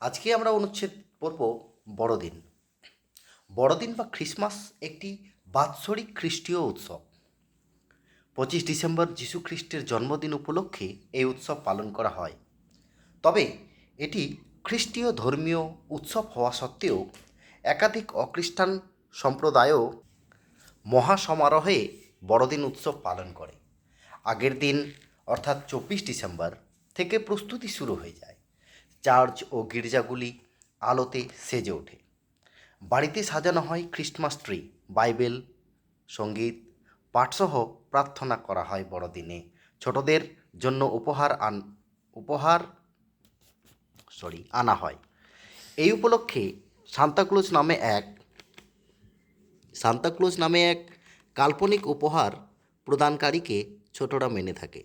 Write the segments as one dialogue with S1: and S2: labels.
S1: আজকে আমরা অনুচ্ছেদ পড়ব বড়দিন। বড়দিন বা খ্রিসমাস একটি বাৎসরিক খ্রিস্টীয় উৎসব। পঁচিশ ডিসেম্বর যীশু খ্রিস্টের জন্মদিন উপলক্ষে এই উৎসব পালন করা হয়। তবে এটি খ্রিস্টীয় ধর্মীয় উৎসব হওয়া সত্ত্বেও একাধিক অখ্রিস্টান সম্প্রদায়ও মহাসমারোহে বড়দিন উৎসব পালন করে। আগের দিন, অর্থাৎ চব্বিশ ডিসেম্বর, থেকে প্রস্তুতি শুরু হয়ে যায়। চার্চ ও গির্জাগুলি আলোতে সেজে ওঠে। বাড়িতে সাজানো হয় খ্রিস্টমাস ট্রি, বাইবেল, সংগীত, পাঠসহ প্রার্থনা করা হয় বড়দিনে। ছোটদের জন্য উপহার আন, উপহার সরি আনা হয়। এই উপলক্ষে সান্তাক্লুজ নামে এক, সান্তাক্লুজ নামে এক কাল্পনিক উপহার প্রদানকারীকে ছোটরা মেনে থাকে।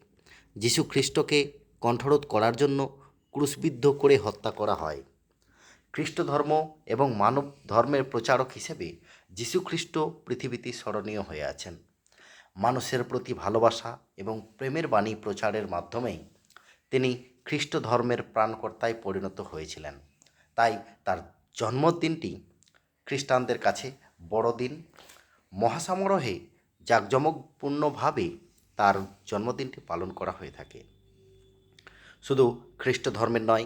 S1: যীশু খ্রিস্টকে কণ্ঠরোধ করার জন্য ক্রুশবিদ্ধ করে হত্যা করা হয়। খ্রিস্ট ধর্ম এবং মানব ধর্মের প্রচারক হিসেবে যীশু খ্রিস্ট পৃথিবীতে স্মরণীয় হয়ে আছেন। মানুষের প্রতি ভালোবাসা এবং প্রেমের বাণী প্রচারের মাধ্যমেই তিনি খ্রিস্ট ধর্মের প্রাণকর্তায় পরিণত হয়েছিলেন। তাই তার জন্মদিনটি খ্রিস্টানদের কাছে বড়দিন। মহাসমারোহে জাঁকজমকপূর্ণভাবে তার জন্মদিনটি পালন করা হয়ে থাকে। শুধু খ্রিস্ট ধর্মের নয়,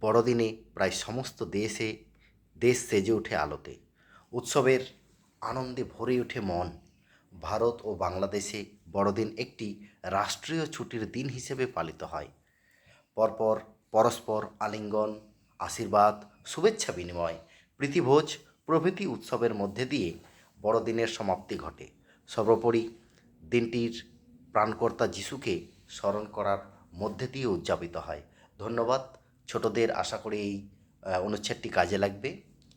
S1: বড়দিনে প্রায় সমস্ত দেশে, দেশ সেজে ওঠে আলোতে। উৎসবের আনন্দে ভরে ওঠে মন। ভারত ও বাংলাদেশে বড়দিন একটি রাষ্ট্রীয় ছুটির দিন হিসেবে পালিত হয়। পরপর পরস্পর আলিঙ্গন, আশীর্বাদ, শুভেচ্ছা বিনিময়, প্রীতিভোজ প্রভৃতি উৎসবের মধ্যে দিয়ে বড়দিনের সমাপ্তি ঘটে। সর্বোপরি দিনটির প্রাণকর্তা যিশুকে স্মরণ করার মধ্যে দিয়ে উদযাপিত হয়। ধন্যবাদ। ছোটদের আশা করি এই অনুচ্ছেদটি কাজে লাগবে।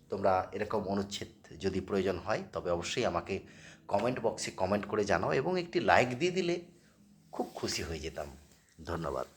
S1: তোমরা এরকম অনুচ্ছেদ যদি প্রয়োজন হয়, তবে অবশ্যই আমাকে কমেন্ট বক্সে কমেন্ট করে জানাও এবং একটি লাইক দিয়ে দিলে খুব খুশি হয়ে যেতাম। ধন্যবাদ।